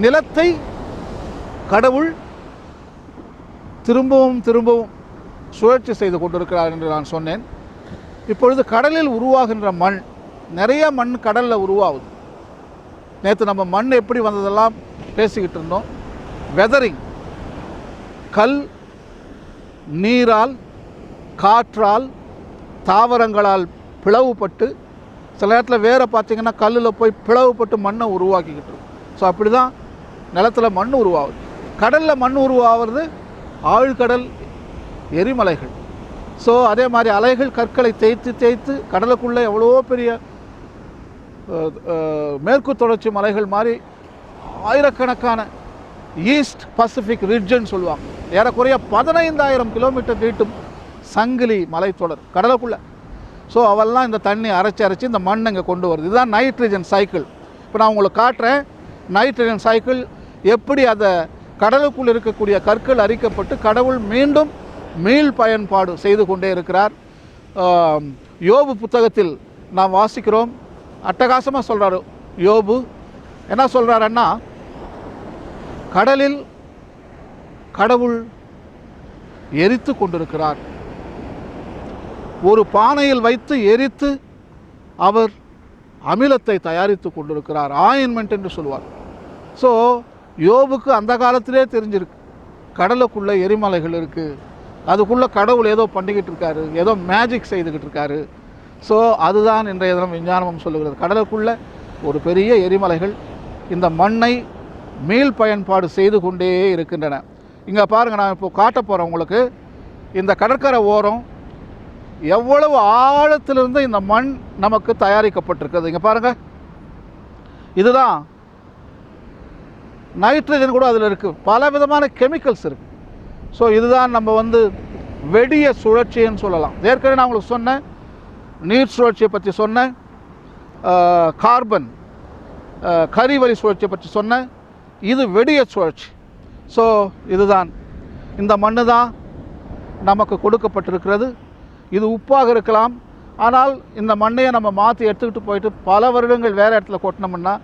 நிலத்தை கடவுள் திரும்பவும் திரும்பவும் சுழற்சி செய்து கொண்டிருக்கிறார் என்று நான் சொன்னேன். இப்பொழுது கடலில் உருவாகின்ற மண் நிறைய மண் கடலில் உருவாகுது. நேற்று நம்ம மண் எப்படி வந்ததெல்லாம் பேசிக்கிட்டு இருந்தோம். வெதரிங் கல் நீரால் காற்றால் தாவரங்களால் பிளவுபட்டு சில நேரத்தில் வேற பார்த்தீங்கன்னா கல்லில் போய் பிளவுபட்டு மண்ணை உருவாக்கிக்கிட்டு இருக்கும். ஸோ அப்படி தான் நிலத்தில் மண் உருவாகுது. கடலில் மண் உருவாகிறது ஆழ்கடல் எரிமலைகள். ஸோ அதே மாதிரி அலைகள் கற்களை தேய்த்து தேய்த்து கடலுக்குள்ளே எவ்வளோ பெரிய மேற்கு தொடர்ச்சி மலைகள் மாதிரி ஆயிரக்கணக்கான ஈஸ்ட் பசிபிக் ரிட்ஜன் சொல்லுவாங்க. ஏறக்குறைய பதினைந்தாயிரம் கிலோமீட்டர் நீட்டும் சங்கிலி மலைத்தொடர் கடலுக்குள்ளே. ஸோ அவெல்லாம் இந்த தண்ணி அரைச்சி அரைச்சி இந்த மண் இங்கே கொண்டு வருது. இதுதான் நைட்ரஜன் சைக்கிள் இப்போ நான் உங்களுக்கு காட்டுறேன். நைட்ரஜன் சைக்கிள் எப்படி அதை கடலுக்குள் இருக்கக்கூடிய கற்கள் அரிக்கப்பட்டு கடவுள் மீண்டும் மீள் பயன்பாடு செய்து கொண்டே இருக்கிறார். யோபு புத்தகத்தில் நாம் வாசிக்கிறோம். அட்டகாசமாக சொல்கிறாரு யோபு. என்ன சொல்கிறாருன்னா கடலில் கடவுள் எரித்து கொண்டிருக்கிறார். ஒரு பானையில் வைத்து எரித்து அவர் அமிலத்தை தயாரித்து கொண்டிருக்கிறார். ஆயின்மெண்ட் என்று சொல்வார். ஸோ யோபுக்கு அந்த காலத்திலே தெரிஞ்சிருக்கு. கடலுக்குள்ளே எரிமலைகள் இருக்குது அதுக்குள்ளே கடவுள் ஏதோ பண்ணிக்கிட்டு இருக்காரு. ஏதோ மேஜிக் செய்துக்கிட்டு இருக்காரு. ஸோ அதுதான் இன்றைய தினம் விஞ்ஞானமும் சொல்லுகிறது. கடலுக்குள்ளே ஒரு பெரிய எரிமலைகள் இந்த மண்ணை மீள் பயன்பாடு செய்து கொண்டே இருக்கின்றன. இங்கே பாருங்கள் நான் இப்போ காட்ட போகிறேன் உங்களுக்கு. இந்த கடற்கரை ஓரம் எவ்வளவு ஆழத்திலிருந்து இந்த மண் நமக்கு தயாரிக்கப்பட்டிருக்கிறது. இங்கே பாருங்கள் இதுதான் நைட்ரஜன் கூட அதில் இருக்குது பல விதமான கெமிக்கல்ஸ் இருக்குது ஸோ இதுதான் நம்ம வந்து வெடிய சுழற்சின்னு சொல்லலாம். ஏற்கனவே நான் உங்களுக்கு சொன்னேன். நீர் சுழற்சியை பற்றி சொன்னேன். கார்பன் கரிவழி சுழற்சியை பற்றி சொன்னேன். இது வெடிய சுழற்சி. ஸோ இதுதான். இந்த மண்ணு தான் நமக்கு கொடுக்கப்பட்டிருக்கிறது. இது உப்பாக இருக்கலாம். ஆனால் இந்த மண்ணையை நம்ம மாற்றி எடுத்துக்கிட்டு போயிட்டு பல வருடங்கள் வேறு இடத்துல கொட்டினோம்னா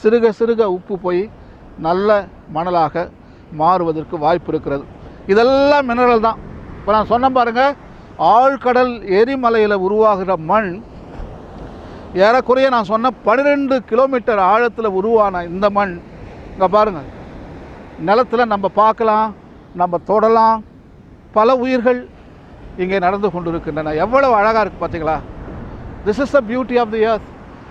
சிறுக சிறுக உப்பு போய் நல்ல மணலாக மாறுவதற்கு வாய்ப்பு இருக்கிறது. இதெல்லாம் மினரல் தான். இப்போ நான் சொன்னேன் பாருங்கள் ஆழ்கடல் எரிமலையில் உருவாகிற மண் ஏறக்குறைய நான் சொன்ன பன்னிரெண்டு கிலோமீட்டர் ஆழத்தில் உருவான இந்த மண் இங்கே பாருங்கள் நிலத்தில் நம்ம பார்க்கலாம் நம்ம தொடலாம். பல உயிர்கள் இங்கே நடந்து கொண்டிருக்கின்றன. எவ்வளவு அழகாக இருக்குது பார்த்தீங்களா this is the beauty of the earth